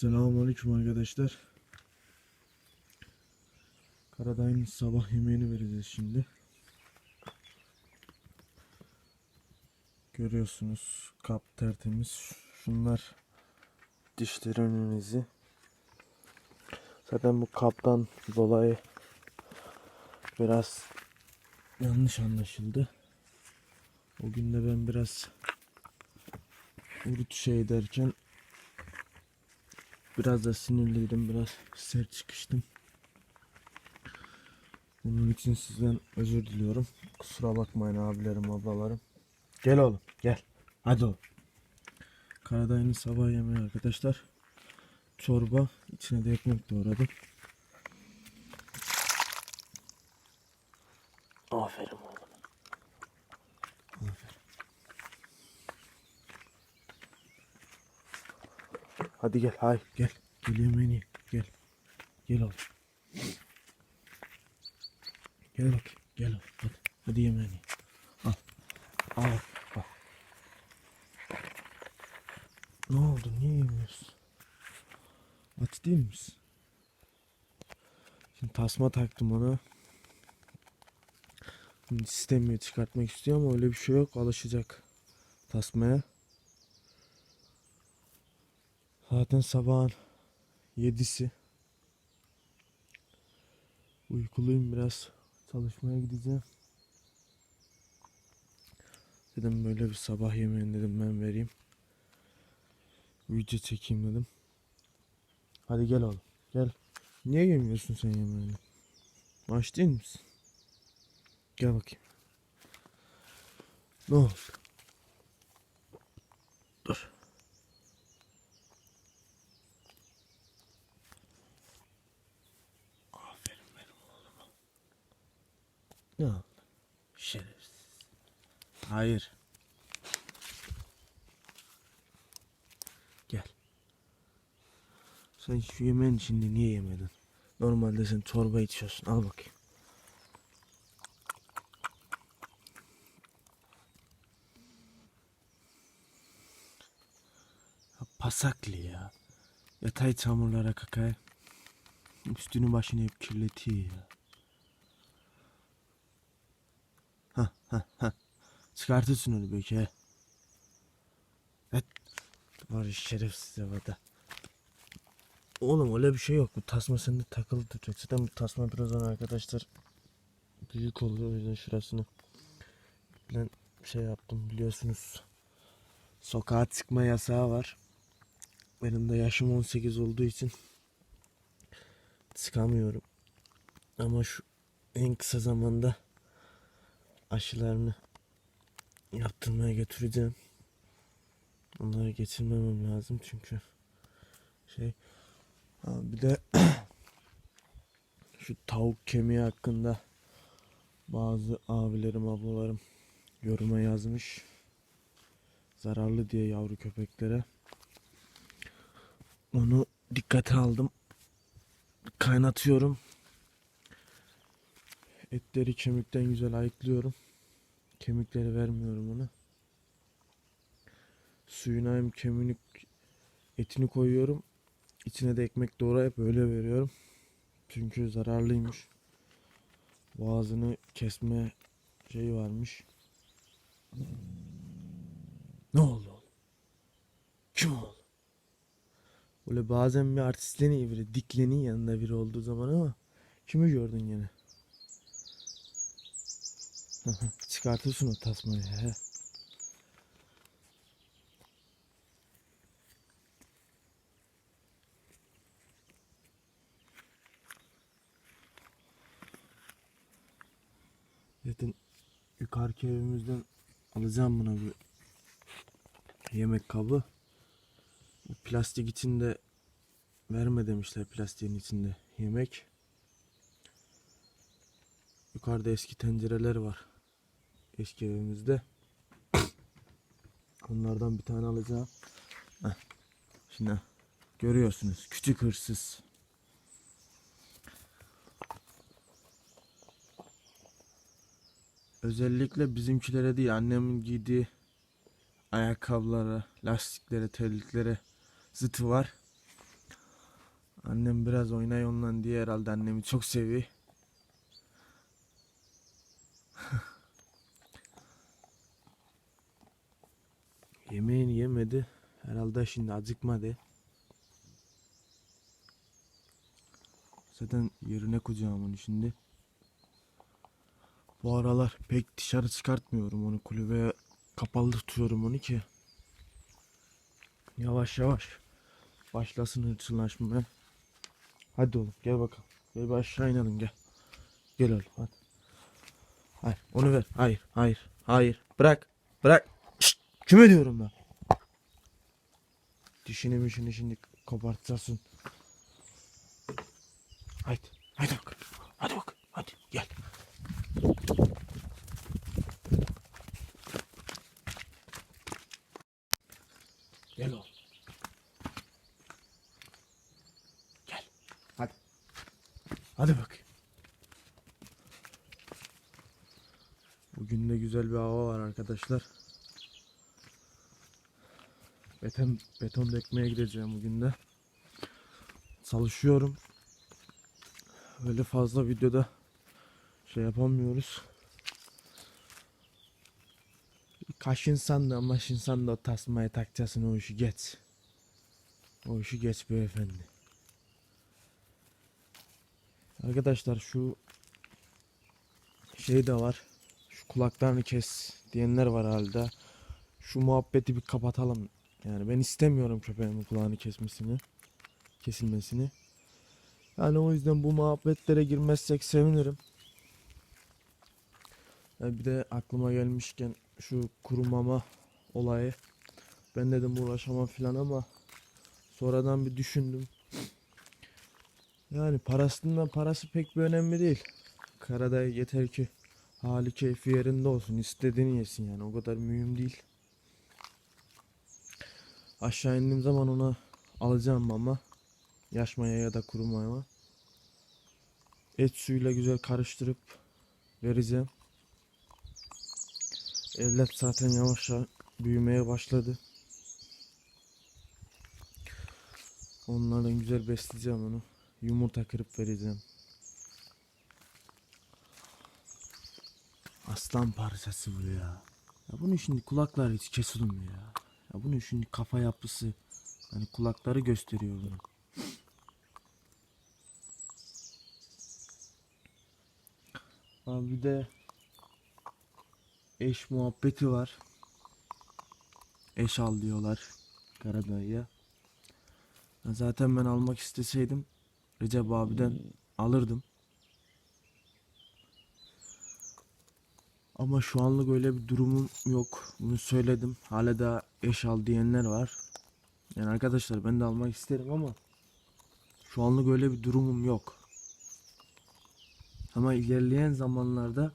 Selamünaleyküm arkadaşlar. Karadayın sabah yemeğini vereceğiz şimdi. Görüyorsunuz kap tertemiz. Şunlar dişlerinin izi. Zaten bu kaptan dolayı biraz yanlış anlaşıldı. O gün de ben biraz urut şey derken Biraz da sinirliydim. Biraz sert çıkıştım. Bunun için sizden özür diliyorum. Kusura bakmayın abilerim, ablalarım. Gel oğlum, gel. Hadi oğlum. Karadayı'nın sabah yemeği arkadaşlar. Çorba, içine de ekmek doğradım. Hadi gel, hay gel. Gel yemeğini ye, gel. Gel oğlum. Gel bak, gel oğlum. Hadi, hadi yemeğini ye. Al. Al, al. Ne oldu, niye yemiyorsun? Aç değil misin? Şimdi tasma taktım ona. Şimdi istemiyor çıkartmak istiyor ama öyle bir şey yok. Alışacak tasmaya. Zaten sabahın yedisi. Uykuluyum biraz. Çalışmaya gideceğim. Dedim böyle bir sabah yemeğini dedim ben vereyim. Video çekeyim dedim. Hadi gel oğlum. Gel. Niye yemiyorsun sen yemeğini? Aç değil misin? Gel bakayım. Ne oldu? Dur. Ne oldu? Şerefsiz. Hayır. Gel. Sen şu yemeğin içinde niye yemedin? Normalde sen çorba içiyorsun. Al bakayım. Pasaklı ya. Yatay çamurlara kakay. Üstünü başını hep kirletiyor ya. Ha ha ha. Çıkartırsın onu he. Evet. Var şerefsiz havada. Oğlum öyle bir şey yok. Bu tasma sende takılı duracak. Zaten bu tasma birazdan arkadaşlar büyük oluyor. O yüzden şurasını ben şey yaptım biliyorsunuz. Sokağa çıkma yasağı var. Benim de yaşım 18 olduğu için çıkamıyorum. Ama şu en kısa zamanda aşılarını yaptırmaya götüreceğim. Onları getirmemem lazım çünkü şey bir de şu tavuk kemiği hakkında bazı abilerim ablalarım yoruma yazmış. Zararlı diye yavru köpeklere. Onu dikkate aldım. Kaynatıyorum. Etleri kemikten güzel ayıklıyorum. Kemikleri vermiyorum ona. Suyuna hem kemiğini etini koyuyorum. İçine de ekmek doğrayıp öyle veriyorum. Çünkü zararlıymış. Boğazını kesme şeyi varmış. Ne oldu? Kim oldu? Böyle bazen bir artistleniyor biri. Dikleniyor yanında biri olduğu zaman ama kimi gördün yine? Çıkartırsın o tasmayı. He. Zaten yukarıki evimizden alacağım buna bir yemek kabı. Bu plastik içinde verme demişler plastiğin içinde yemek. Yukarıda eski tencereler var. Eski evimizde. Onlardan bir tane alacağım. Heh. Şimdi görüyorsunuz küçük hırsız. Özellikle bizimkilere değil annemin giydiği ayakkabılara, lastiklere, terliklere zıtı var. Annem biraz oynay ondan diye herhalde annemi çok seviyor. Yemeğini yemedi. Herhalde şimdi acıkmadı. Zaten yerine koyacağım onu şimdi. Bu aralar pek dışarı çıkartmıyorum onu kulübeye kapalı tutuyorum onu ki. Yavaş yavaş başlasın hırçınlaşmaya. Hadi oğlum gel bakalım. Gel bir aşağı inelim gel. Gel oğlum hadi. Hayır onu ver. Hayır hayır hayır. Bırak bırak. Kime diyorum ben? Dişini mişini şimdi kopartacaksın. Haydi. Haydi bak. Hadi bak. Hadi gel. Gel oğlum. Gel. Hadi. Hadi bak. Bugün de güzel bir hava var arkadaşlar. Beton, beton dökmeye gideceğim bugün de. Çalışıyorum. Öyle fazla videoda şey yapamıyoruz. Kaşınsan da maşınsan da o tasmayı takacaksın o işi geç. O işi geç beyefendi. Arkadaşlar şu şey de var. Şu kulaklarını kes diyenler var halde. Şu muhabbeti bir kapatalım. Yani ben istemiyorum köpeğimin kulağını kesmesini. Kesilmesini. Yani o yüzden bu muhabbetlere girmezsek sevinirim. Ya bir de aklıma gelmişken şu kuru mama olayı. Ben dedim uğraşamam filan ama sonradan bir düşündüm. Yani parasından parası pek bir önemli değil. Karada yeter ki hali keyfi yerinde olsun. istediğini yesin yani o kadar mühim değil. Aşağı indiğim zaman ona alacağım mama. Yaş ya da kuru. Et suyuyla güzel karıştırıp vereceğim. Evlat zaten yavaşça büyümeye başladı. Onlardan güzel besleyeceğim onu. Yumurta kırıp vereceğim. Aslan parçası bu ya. Ya bunun şimdi kulakları hiç kesilmiyor ya. Ya bunun şimdi kafa yapısı hani kulakları gösteriyor bunu. Abi bir de eş muhabbeti var. Eş al diyorlar Karadayı'ya. Ya Zaten ben almak isteseydim Recep abiden alırdım. Ama şu anlık öyle bir durumum yok. Bunu söyledim. Hala da eş al diyenler var. Yani arkadaşlar ben de almak isterim ama şu anlık öyle bir durumum yok. Ama ilerleyen zamanlarda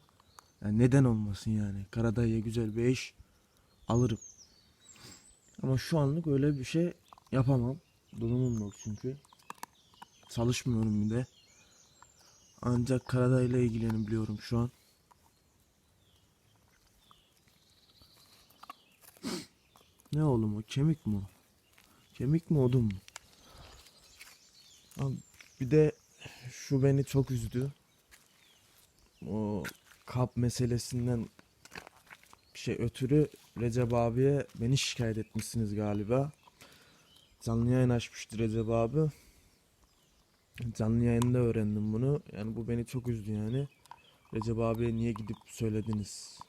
yani neden olmasın yani. Karadayı'ya güzel bir eş alırım. Ama şu anlık öyle bir şey yapamam. Durumum yok çünkü. Çalışmıyorum bir de. Ancak Karadayı'yla ilgilenebiliyorum şu an. Ne oğlum o? Kemik mi? Kemik mi odun mu? Abi bir de şu beni çok üzdü. O kap meselesinden bir şey ötürü Recep abiye beni şikayet etmişsiniz galiba. Canlı yayın açmıştı Recep abi. Canlı yayında öğrendim bunu. Yani bu beni çok üzdü yani. Recep abiye niye gidip söylediniz?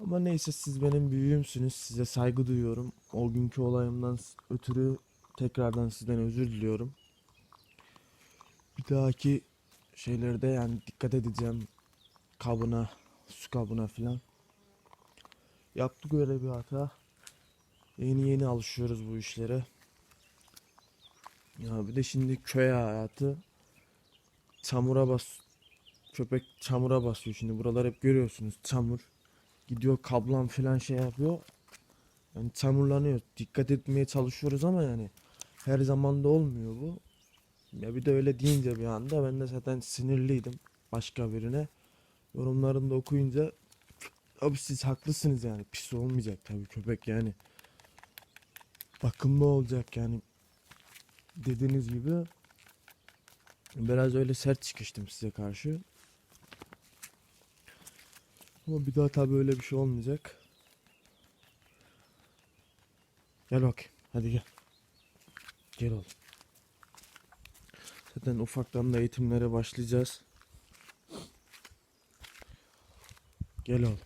Ama neyse siz benim büyüğümsünüz. Size saygı duyuyorum. O günkü olayımdan ötürü tekrardan sizden özür diliyorum. Bir dahaki şeylerde yani dikkat edeceğim. Kabına, su kabına filan. Yaptık öyle bir hata. Yeni yeni alışıyoruz bu işlere. Ya bir de şimdi köy hayatı çamura bas köpek çamura basıyor şimdi buralar hep görüyorsunuz çamur gidiyor kablan filan şey yapıyor. Yani çamurlanıyor. Dikkat etmeye çalışıyoruz ama yani her zaman da olmuyor bu. Ya bir de öyle deyince bir anda ben de zaten sinirliydim başka birine. Yorumlarını da okuyunca abi siz haklısınız yani pis olmayacak tabii köpek yani. Bakımlı olacak yani. dediğiniz gibi biraz öyle sert çıkıştım size karşı. Ama bir daha tabii öyle bir şey olmayacak. Gel bakayım. Hadi gel. Gel oğlum. Zaten ufaktan da eğitimlere başlayacağız. Gel oğlum.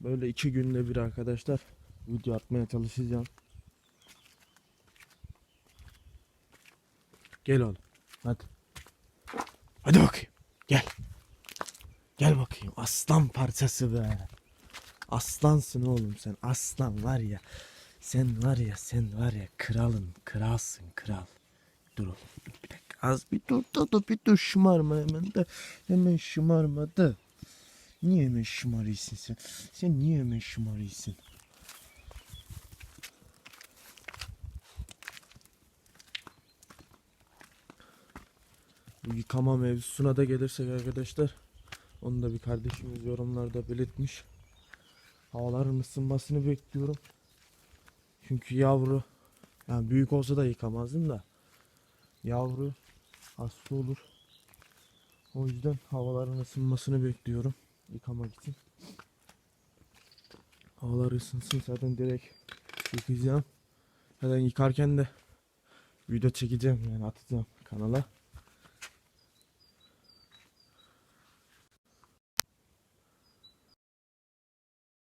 Böyle iki günde bir arkadaşlar video atmaya çalışacağım. Gel oğlum. Hadi. Hadi bakayım. Aslan parçası be. Aslansın oğlum sen. Aslan var ya. Sen var ya sen var ya kralın kralsın kral. Dur oğlum bir dakika az bir dur dur dur bir dur şımarma hemen de hemen şımarma da. Niye hemen şımarıyorsun sen? Sen niye hemen şımarıyorsun? Bu yıkama mevzusuna da gelirsek arkadaşlar onu da bir kardeşimiz yorumlarda belirtmiş. Havaların ısınmasını bekliyorum. Çünkü yavru yani büyük olsa da yıkamazdım da yavru hasta olur. O yüzden havaların ısınmasını bekliyorum yıkamak için. Havalar ısınsın zaten direkt yıkayacağım. Zaten yıkarken de video çekeceğim yani atacağım kanala.